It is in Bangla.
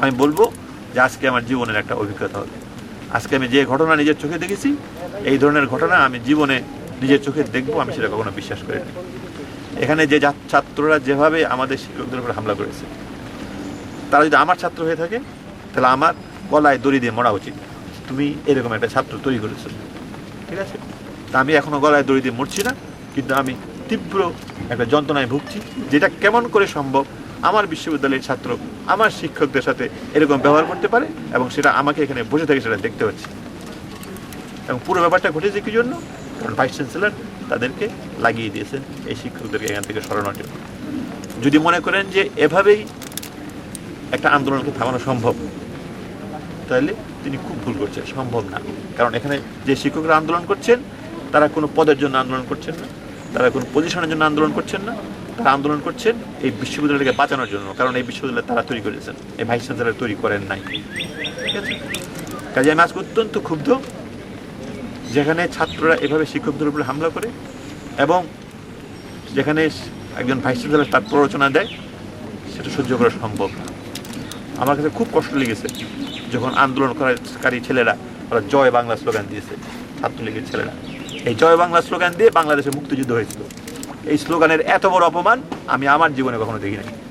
আমি বলব যে আজকে আমার জীবনের একটা অভিজ্ঞতা হবে। আজকে আমি যে ঘটনা নিজের চোখে দেখেছি, এই ধরনের ঘটনা আমি জীবনে নিজের চোখে দেখব, আমি সেটা কখনো বিশ্বাস করি না। এখানে যে ছাত্ররা যেভাবে আমাদের শিক্ষকদের উপর হামলা করেছে, তারা যদি আমার ছাত্র হয়ে থাকে, তাহলে আমার গলায় দড়ি দিয়ে মরা উচিত। তুমি এরকম একটা ছাত্র তৈরি করেছ। ঠিক আছে? তা আমি এখনও গলায় দড়ি দিয়ে মরছি না, কিন্তু আমি তীব্র একটা যন্ত্রণায় ভুগছি, যেটা কেমন করে সম্ভব আমার বিশ্ববিদ্যালয়ের ছাত্র, আমার শিক্ষকদের সাথে এরকম ব্যবহার করতে পারে এবং সেটা আমাকে এখানে বসে থেকে সেটা দেখতে হচ্ছে। এবং পুরো ব্যাপারটা ঘটেছে কি জন্য? কারণ ভাইস চ্যান্সেলর তাদেরকে লাগিয়ে দিয়েছেন এই শিক্ষকদেরকে এখান থেকে সরানোর জন্য। যদি মনে করেন যে এভাবেই একটা আন্দোলনকে থামানো সম্ভব, তাহলে তিনি খুব ভুল করছেন, সম্ভব না। কারণ এখানে যে শিক্ষকরা আন্দোলন করছেন, তারা কোনো পদের জন্য আন্দোলন করছেন না, তারা কোনো পজিশনের জন্য আন্দোলন করছেন না তারা আন্দোলন করছেন এই বিশ্ববিদ্যালয়টাকে বাঁচানোর জন্য, কারণ এই বিশ্ববিদ্যালয় তারা তৈরি করেছেন। এই ভাইস চ্যান্সেলর তৈরি করেন নাই। ঠিক আছে? কাজে আমি আজকে অত্যন্ত ক্ষুব্ধ, যেখানে ছাত্ররা এভাবে শিক্ষকদের উপরে হামলা করে এবং যেখানে একজন ভাইস চ্যান্সেলর তার প্ররোচনা দেয়, সেটা সহ্য করা সম্ভব আমার কাছে খুব কষ্ট লেগেছে যখন আন্দোলনকারী ছেলেরা, ওরা জয় বাংলা স্লোগান দিয়েছে, ছাত্রলীগের ছেলেরা। এই জয় বাংলা স্লোগান দিয়ে বাংলাদেশে মুক্তিযুদ্ধ হয়েছিল। এই স্লোগানের এত বড় অপমান আমি আমার জীবনে কখনো দেখি নাই